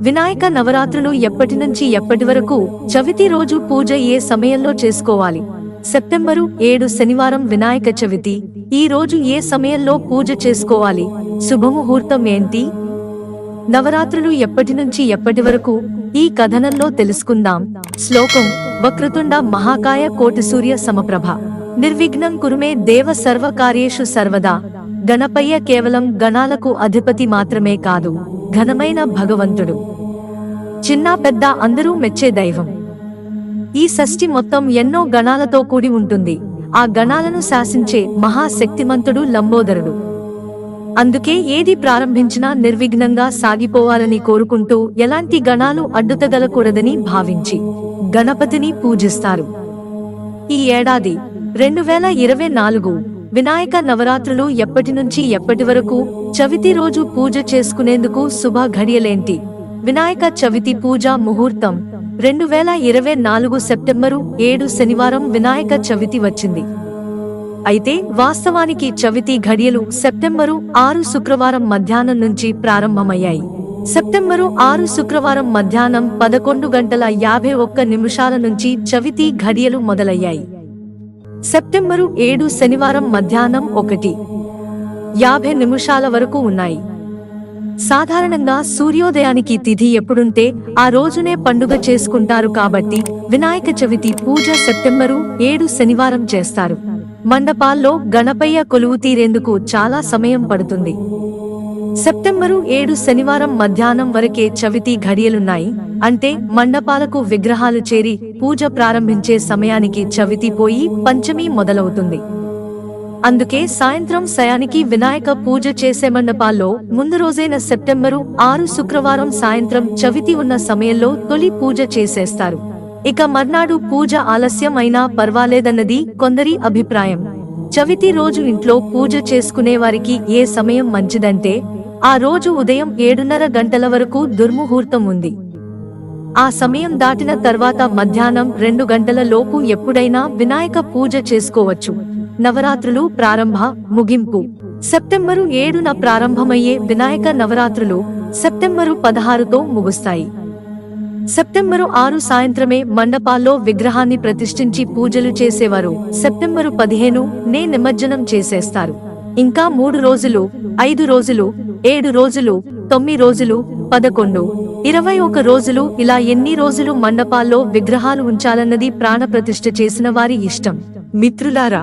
వినాయక నవరాత్రులు ఎప్పటి నుంచి ఎప్పటి వరకు చవితి రోజు పూజ ఏ సమయంలో చేసుకోవాలి? సెప్టెంబరు ఏడు శనివారం వినాయక చవితి. ఈ రోజు ఏ సమయంలో పూజ చేసుకోవాలి? శుభముహూర్తం ఏంటి? నవరాత్రులు ఎప్పటి నుంచి ఎప్పటి వరకు? ఈ కథనంలో తెలుసుకుందాం. శ్లోకం వక్రతుండ మహాకాయ కోటి సూర్య సమప్రభ. నిర్విఘ్నం కురుమే దేవ సర్వకార్యేషు సర్వదా. గణపయ్య కేవలం గణాలకు అధిపతి మాత్రమే కాదు ఘనమైన భగవంతుడు. చిన్న పెద్ద అందరూ మెచ్చే దైవం. ఈ షష్ఠి మొత్తం ఎన్నో గణాలతో కూడి ఉంటుంది. ఆ గణాలను శాసించే మహాశక్తిమంతుడు లంబోదరుడు. అందుకే ఏది ప్రారంభించినా నిర్విఘ్నంగా సాగిపోవాలని కోరుకుంటూ ఎలాంటి గణాలు అడ్డుతగలకూడదని భావించి గణపతిని పూజిస్తారు. ఈ ఏడాది రెండు వేల ఇరవై నాలుగు వినాయక నవరాత్రులు ఎప్పటి నుంచి ఎప్పటి వరకు చవితి రోజు పూజ చేసుకునేందుకు శుభ ఘడియలేంటి? వినాయక చవితి పూజ ముహూర్తం. రెండు వేల ఇరవై నాలుగు సెప్టెంబరు ఏడు శనివారం వినాయక చవితి వచ్చింది. అయితే వాస్తవానికి చవితి ఘడియలు సెప్టెంబరు ఆరు శుక్రవారం మధ్యాహ్నం నుంచి ప్రారంభమయ్యాయి. సెప్టెంబరు ఆరు శుక్రవారం మధ్యాహ్నం పదకొండు గంటల యాభై ఒక్క నిమిషాల నుంచి చవితి ఘడియలు మొదలయ్యాయి. సెప్టెంబరు ఏడు శనివారం మధ్యాహ్నం ఒకటి. యాభై నిమిషాల వరకు ఉన్నాయి. సాధారణంగా సూర్యోదయానికి తిథి ఎప్పుడుంటే ఆ రోజునే పండుగ చేసుకుంటారు కాబట్టి వినాయక చవితి పూజ సెప్టెంబరు ఏడు శనివారం చేస్తారు. మండపాల్లో గణపయ్య కొలువు తీరేందుకు చాలా సమయం పడుతుంది. సెప్టెంబరు ఏడు శనివారం మధ్యాహ్నం వరకే చవితి ఘడియలున్నాయి. అంటే మండపాలకు విగ్రహాలు చేరి పూజ ప్రారంభించే సమయానికి చవితి పోయి పంచమి మొదలవుతుంది. అందుకే సాయంత్రం శయానికి వినాయక పూజ చేసే మండపాల్లో ముందు రోజైన సెప్టెంబరు ఆరు శుక్రవారం సాయంత్రం చవితి ఉన్న సమయంలో తొలి పూజ చేసేస్తారు. ఇక మర్నాడు పూజ ఆలస్యం అయినా పర్వాలేదన్నది కొందరి అభిప్రాయం. చవితి రోజు ఇంట్లో పూజ చేసుకునే వారికి ఏ సమయం మంచిదంటే ఆ రోజు ఉదయం ఏడున్నర గంటల వరకు దుర్ముహూర్తం ఉంది. ఆ సమయం దాటిన తర్వాత మధ్యాహ్నం రెండు గంటల లోపు ఎప్పుడైనా వినాయక పూజ చేసుకోవచ్చు. నవరాత్రులు ప్రారంభ ముగింపు. సెప్టెంబరు ఏడున ప్రారంభమయ్యే వినాయక నవరాత్రులు సెప్టెంబరు పదహారుతో ముగుస్తాయి. సెప్టెంబరు ఆరు సాయంత్రమే మండపాల్లో విగ్రహాన్ని ప్రతిష్ఠించి పూజలు చేసేవారు. సెప్టెంబరు పదిహేను నే నిమజ్జనం చేసేస్తారు. ఇంకా మూడు రోజులు ఐదు రోజులు ఏడు రోజులు తొమ్మిది రోజులు పదకొండు ఇరవై ఒక రోజులు ఇలా ఎన్ని రోజులు మండపాల్లో విగ్రహాలు ఉంచాలన్నది ప్రాణప్రతిష్ఠ చేసిన వారి ఇష్టం. మిత్రులారా